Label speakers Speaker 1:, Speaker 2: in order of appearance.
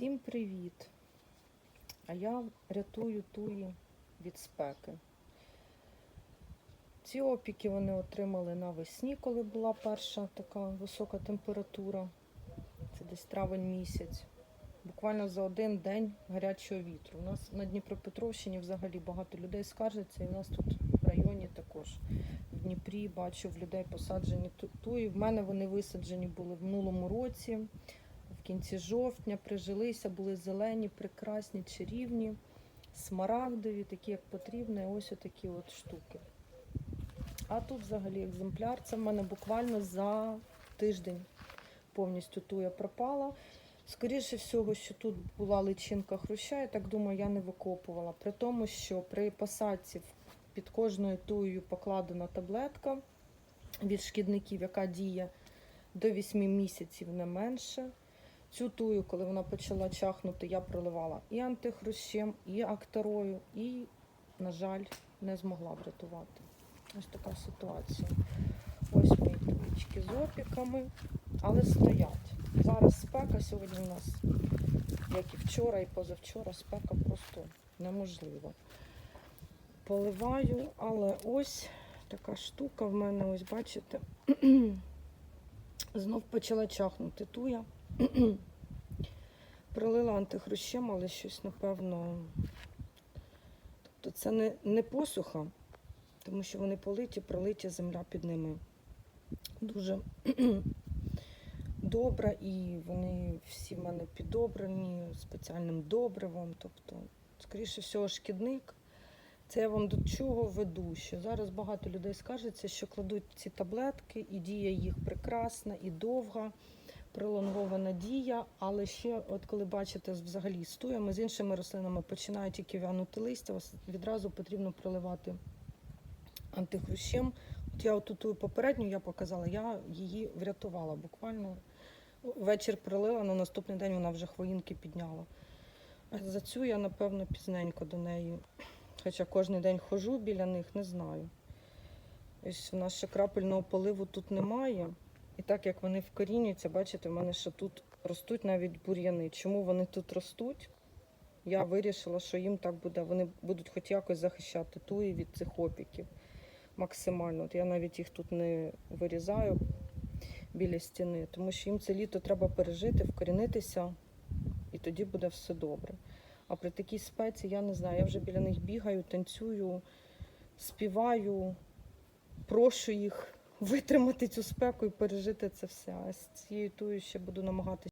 Speaker 1: Всім привіт! А я рятую туї від спеки. Ці опіки вони отримали навесні, коли була перша така висока температура. Це десь травень місяць. Буквально за один день гарячого вітру. У нас на Дніпропетровщині взагалі багато людей скаржаться, і в нас тут в районі також. В Дніпрі бачу в людей посаджені ту- туї. В мене вони висаджені були в минулому році кінці жовтня прижилися, були зелені, прекрасні, чарівні, смарагдові, такі, як потрібно, і ось отакі от штуки. А тут взагалі екземпляр. Це в мене буквально за тиждень повністю туя пропала. Скоріше всього, що тут була личинка хруща, я так думаю, я не викопувала. При тому, що при посадці під кожною туєю покладена таблетка від шкідників, яка діє до 8 місяців не менше. Цю тую, коли вона почала чахнути, я проливала і антихрущем, і акторою, і, на жаль, не змогла врятувати. Ось така ситуація. Ось мої туєчки з опіками, але стоять. Зараз спека сьогодні у нас, як і вчора, і позавчора, спека просто неможлива. Поливаю, але ось така штука в мене, ось бачите, знов почала чахнути туя. Пролила антихрущем, але щось, напевно. Тобто це не, не посуха, тому що вони политі, пролиті, земля під ними дуже добра, і вони всі в мене підобрані спеціальним добривом. Тобто, скоріше всього, шкідник. Це я вам до чого веду, що зараз багато людей скаржиться, що кладуть ці таблетки, і дія їх прекрасна і довга пролонгована дія, але ще, от коли бачите, взагалі з туями, з іншими рослинами починають тільки вянути листя, відразу потрібно проливати антихрущем. От я оту попередню я показала, я її врятувала буквально. Вечір пролила, на наступний день вона вже хвоїнки підняла. За цю я, напевно, пізненько до неї. Хоча кожен день ходжу біля них, не знаю. Ось в нас ще крапельного поливу тут немає. І так як вони вкорінюються, бачите, в мене ще тут ростуть навіть бур'яни. Чому вони тут ростуть? Я вирішила, що їм так буде. Вони будуть хоч якось захищати туї від цих опіків максимально. От я навіть їх тут не вирізаю біля стіни, тому що їм це літо треба пережити, вкорінитися, і тоді буде все добре. А при такій спеці я не знаю, я вже біля них бігаю, танцюю, співаю, прошу їх витримати цю спеку і пережити це все. А з цією тою ще буду намагатися.